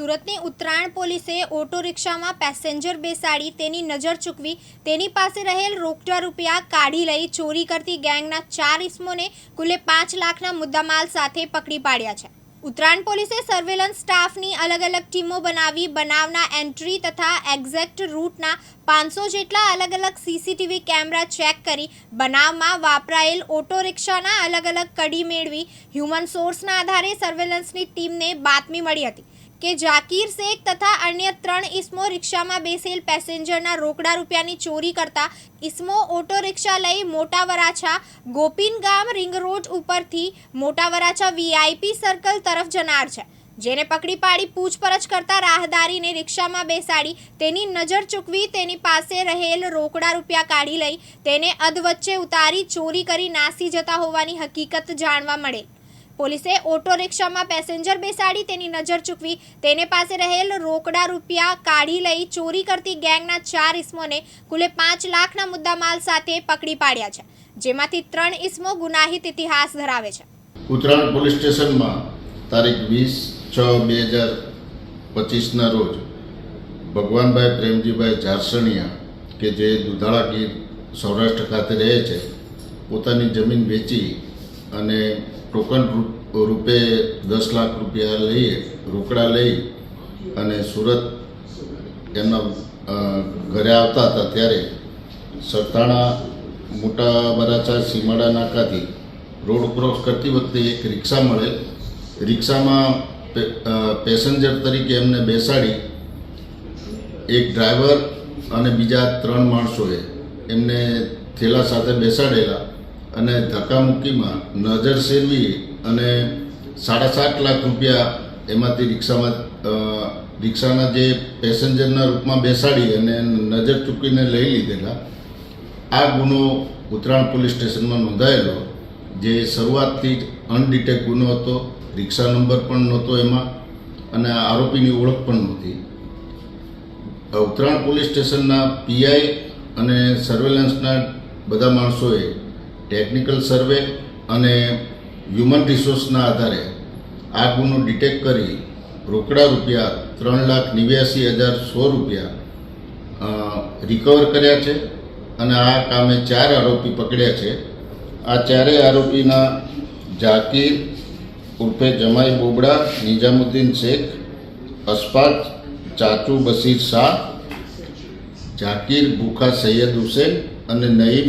સુરતની ઉત્તરાયણ પોલીસે ઓટો રિક્ષામાં પેસેન્જર બેસાડી તેની નજર ચૂકવી. તેની પાસે રહેલ રોકડા રૂપિયા કાઢી લઈ ચોરી કરતી ગેંગના ચાર ઇસમોને કુલે પાંચ લાખના મુદ્દામાલ સાથે પકડી પાડ્યા છે. ઉત્તરાયણ પોલીસે સર્વેલન્સ સ્ટાફની અલગ અલગ ટીમો બનાવી બનાવના એન્ટ્રી તથા એક્ઝેક્ટ રૂટના પાંચસો જેટલા અલગ અલગ સીસીટીવી કેમેરા ચેક કરી બનાવમાં વાપરાયેલ ઓટો રિક્ષાના અલગ અલગ કડી મેળવી હ્યુમન સોર્સના આધારે સર્વેલન્સની ટીમને બાતમી મળી હતી. કે જાકીર શેખ તથા અન્ય ત્રણ ઇસમો રિક્ષામાં બેસેલ પેસેન્જરના રોકડા રૂપિયાની ચોરી કરતા ઇસમો ઓટો રિક્ષા લઈ મોટા વરાછા ગોપીન ગામ રિંગ રોડ ઉપરથી મોટા વરાછા વીઆઈપી સર્કલ તરફ જનાર છે. જેને પકડી પાડી પૂછપરછ કરતા રાહદારીને રિક્ષામાં બેસાડી તેની નજર ચૂકવી તેની પાસે રહેલ રોકડા રૂપિયા કાઢી લઈ તેને અધવચ્ચે ઉતારી ચોરી કરી નાસી જતા હોવાની હકીકત જાણવા મળે. પોલીસે ઓટો રિક્ષામાં પેસેન્જર બેસાડી તેની નજર ચૂકવી. તેને પાસે રહેલ રોકડા રૂપિયા કાઢી લઈ ચોરી કરતી ગેંગના ચાર ઇસમોને કુલે પાંચ લાખના મુદ્દામાલ સાથે પકડી પાડ્યા છે, જેમાંથી ત્રણ ઇસમો ગુનાહિત ઇતિહાસ ધરાવે છે. ઉત્તરાયણ પોલીસ સ્ટેશનમાં તારીખ વીસ છ બે હજાર પચીસના રોજ ભગવાનભાઈ પ્રેમજીભાઈ ઝારસણિયા કે જે દુધાળા ગીર સૌરાષ્ટ્ર ખાતે રહે છે, પોતાની જમીન વેચી અને ટોકન રૂપે દસ લાખ રૂપિયા લઈ, રોકડા લઈ અને સુરત એમના ઘરે આવતા હતા ત્યારે સરથાણા મોટા બરાચા સીમાડા નાકાથી રોડ ક્રોસ કરતી વખતે એક રિક્ષા મળે. રિક્ષામાં પેસેન્જર તરીકે એમને બેસાડી એક ડ્રાઈવર અને બીજા ત્રણ માણસોએ એમને થેલા સાથે બેસાડેલા. અને ધક્કામુક્કીમાં નજર સેરવી અને સાડા સાત લાખ રૂપિયા એમાંથી રિક્ષામાં રિક્ષાના જે પેસેન્જરના રૂપમાં બેસાડી અને નજર ચૂકીને લઈ લીધેલા, આ ગુનો ઉત્તરાયણ પોલીસ સ્ટેશનમાં નોંધાયેલો, જે શરૂઆતથી જ અનડિટેક ગુનો હતો, રિક્ષા નંબર પણ નહોતો એમાં, અને આરોપીની ઓળખ પણ નહોતી. ઉત્તરાયણ પોલીસ સ્ટેશનના પીઆઈ અને સર્વેલન્સના બધા માણસોએ ટેકનિકલ સર્વે અને હ્યુમન રિસોર્સના આધારે આ ગુનો ડિટેક્ટ કરી રોકડા રૂપિયા ત્રણ લાખ નેવ્યાસી હજાર સો રૂપિયા રિકવર કર્યા છે અને આ કામે ચાર આરોપી પકડ્યા છે. આ ચારેય આરોપીના ઝાકીર ઉર્ફે જમાઈ બોબડા, નિઝામુદ્દીન શેખ અશફાક ચાચુ બશીર શાહ ઝાકીર ભૂખા સૈયદ હુસેન અને નઈમ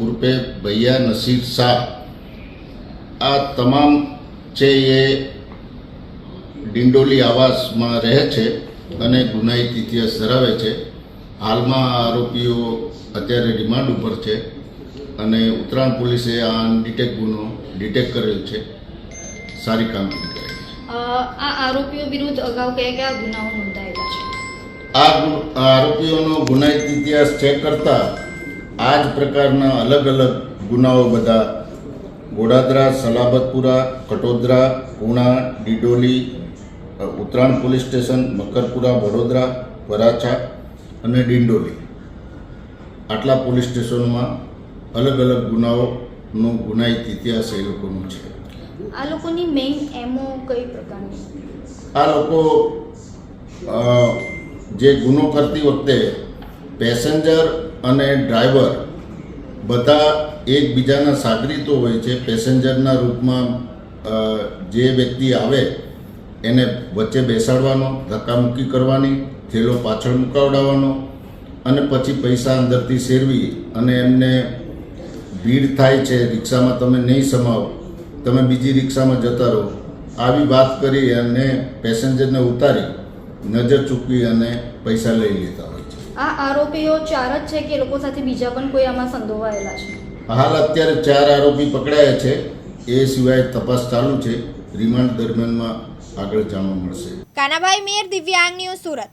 ઉર્ફે ભૈયા નસીર શાહ. આ તમામ છે એ ડિંડોલી આવાસમાં રહે છે અને ગુનાહિત ઇતિહાસ ધરાવે છે. હાલમાં આરોપીઓ અત્યારે રિમાન્ડ ઉપર છે અને ઉત્તરાયણ પોલીસે આ અનડિટેક ગુનો ડિટેક કરેલ છે. સારી કામગીરી કરેલી છે. આ આરોપીઓ વિરુદ્ધ અગાઉ કયા કયા ગુનાઓ નોંધાયેલા છે? આ આ આરોપીઓનો ગુનાહિત ઇતિહાસ ચેક કરતા આ જ પ્રકારના અલગ અલગ ગુનાઓ બધા ગોડાદરા સલાબતપુરા કટોદરા પૂણા ડિડોલી ઉત્તરાયણ પોલીસ સ્ટેશન મકરપુરા વડોદરા વરાછા અને ડિંડોલી. આટલા પોલીસ સ્ટેશનોમાં અલગ અલગ ગુનાઓનો ગુનાહિત ઇતિહાસ એ લોકોનો છે. આ લોકોની મેઇન એમો કઈ પ્રકારની? આ લોકો જે ગુનો કરતી વખતે પેસેન્જર અને ડ્રાઈવર બધા એકબીજાના સાગરીતો હોય છે. પેસેન્જરના રૂપમાં જે વ્યક્તિ આવે, એને વચ્ચે બેસાડવાનો, ધક્કામુક્કી કરવાની, થેલો પાછળ મુકાવડાવવાનો અને પછી પૈસા અંદરથી શેરવી અને એમને ભીડ થાય છે, રિક્ષામાં તમે નહીં સમાવો, તમે બીજી રિક્ષામાં જતા રહો. આવી વાત કરી અને પેસેન્જરને ઉતારી, નજર ચૂકવી અને પૈસા લઈ લેતા. આ આરોપીઓ ચાર જ છે કે એ લોકો સાથે બીજા પણ કોઈ આમાં સંડોવાયેલા છે? હાલ અત્યારે ચાર આરોપી પકડાયા છે. એ સિવાય તપાસ ચાલુ છે. રિમાન્ડ દરમિયાનમાં આગળ જાણવા મળશે. કાનાભાઈ મેર દિવ્યાંગ ન્યૂઝ સુરત.